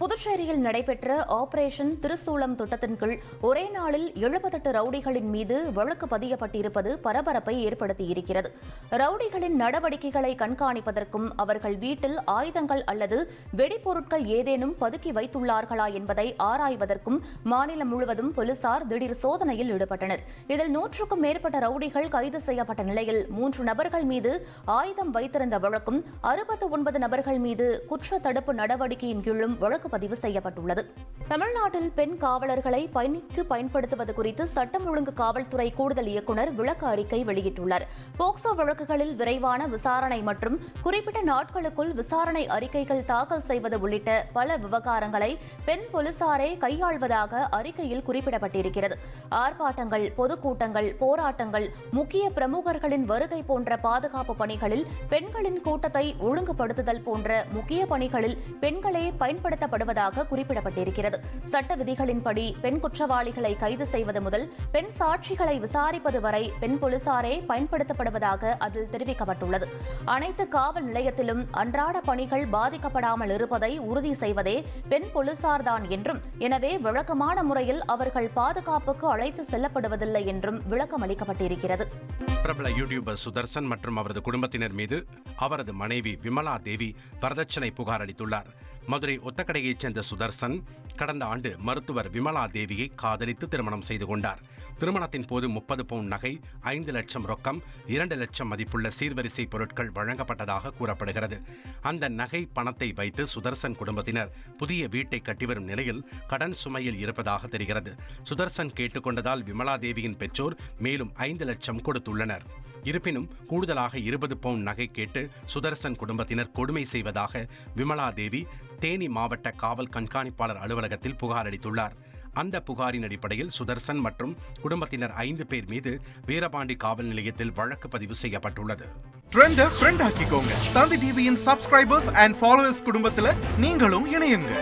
புதுச்சேரியில் நடைபெற்ற ஆபரேஷன் திருசூலம் திட்டத்தின் கீழ் ஒரே நாளில் எழுபத்தெட்டு ரவுடிகளின் மீது வழக்கு பதியப்பட்டிருப்பது பரபரப்பை ஏற்படுத்தியிருக்கிறது. ரவுடிகளின் நடவடிக்கைகளை கண்காணிப்பதற்கும் அவர்கள் வீட்டில் ஆயுதங்கள் அல்லது வெடிப்பொருட்கள் ஏதேனும் பதுக்கி வைத்துள்ளார்களா என்பதை ஆராய்வதற்கும் மாநிலம் முழுவதும் போலீசார் திடீர் சோதனையில் ஈடுபட்டனர். இதில் நூற்றுக்கும் மேற்பட்ட ரவுடிகள் கைது செய்யப்பட்ட நிலையில் மூன்று நபர்கள் மீது ஆயுதம் வைத்திருந்த வழக்கும் அறுபத்து ஒன்பது நபர்கள் மீது குற்ற தடுப்பு நடவடிக்கையின் கீழும் வழக்கு பதிவு செய்யப்பட்டுள்ளது. தமிழ்நாட்டில் பெண் காவலர்களை பயணிக்கு பயன்படுத்துவது குறித்து சட்டம் ஒழுங்கு காவல்துறை கூடுதல் இயக்குநர் விளக்க அறிக்கை வெளியிட்டுள்ளார். போக்சோ வழக்குகளில் விரைவான விசாரணை மற்றும் குறிப்பிட்ட நாட்களுக்குள் விசாரணை அறிக்கைகள் தாக்கல் செய்வது உள்ளிட்ட பல விவகாரங்களை பெண் போலீசாரே கையாள்வதாக அறிக்கையில் குறிப்பிடப்பட்டிருக்கிறது. ஆர்ப்பாட்டங்கள் பொதுக்கூட்டங்கள் போராட்டங்கள் முக்கிய பிரமுகர்களின் வருகை போன்ற பாதுகாப்பு பணிகளில் பெண்களின் கூட்டத்தை ஒழுங்குபடுத்துதல் போன்ற முக்கிய பணிகளில் பெண்களே பயன்படுத்தப்படுவதாக குறிப்பிடப்பட்டிருக்கிறது. சட்ட விதிகளின்படி பெண் குற்றவாளிகளை கைது செய்வது முதல் பெண் சாட்சிகளை விசாரிப்பது வரை பெண் போலீசாரே பயன்படுத்தப்படுவதாக அதில் தெரிவிக்கப்பட்டுள்ளது. அனைத்து காவல் நிலையத்திலும் அன்றாட பணிகள் பாதிக்கப்படாமல் இருப்பதை உறுதி செய்வதே பெண் போலீசார்தான் என்றும் எனவே வழக்கமான முறையில் அவர்கள் பாதுகாப்புக்கு அழைத்து செல்லப்படுவதில்லை என்றும் விளக்கம் அளிக்கப்பட்டிருக்கிறது. பிரபல யூடியூபர் சுதர்சன் மற்றும் அவரது குடும்பத்தினர் மீது அவரது மனைவி விமலா தேவி வரதட்சணை புகார் அளித்துள்ளார். மதுரை ஒத்தக்கடையைச் சேர்ந்த சுதர்சன் கடந்த ஆண்டு மருத்துவர் விமலா தேவியை காதலித்து திருமணம் செய்து கொண்டார். திருமணத்தின் போது முப்பது பவுன் நகை ஐந்து லட்சம் ரொக்கம் இரண்டு லட்சம் மதிப்புள்ள சீர்வரிசை பொருட்கள் வழங்கப்பட்டதாக கூறப்படுகிறது. அந்த நகை பணத்தை வைத்து சுதர்சன் குடும்பத்தினர் புதிய வீட்டை கட்டிவரும் நிலையில் கடன் சுமையில் இருப்பதாக தெரிகிறது. சுதர்சன் கேட்டுக்கொண்டதால் விமலா தேவியின் பெற்றோர் மேலும் ஐந்து லட்சம் கொடுத்துள்ளனர். இருப்பினும் கூடுதலாக இருபது பவுன் நகை கேட்டு சுதர்சன் குடும்பத்தினர் கொடுமை செய்வதாக விமலா தேவி தேனி மாவட்ட காவல் கண்காணிப்பாளர் அலுவலகத்தில் புகார் அளித்துள்ளார். அந்த புகாரின் அடிப்படையில் சுதர்சன் மற்றும் குடும்பத்தினர் ஐந்து பேர் மீது வீரபாண்டி காவல் நிலையத்தில் வழக்கு பதிவு செய்யப்பட்டுள்ளது. ட்ரெண்ட ஃப்ரெண்ட் ஆக்கிக்கோங்க. தந்தி டிவியின் சப்ஸ்கிரைபர்ஸ் அண்ட் ஃபாலோவர்ஸ் குடும்பத்துல நீங்களும் இணையுங்க.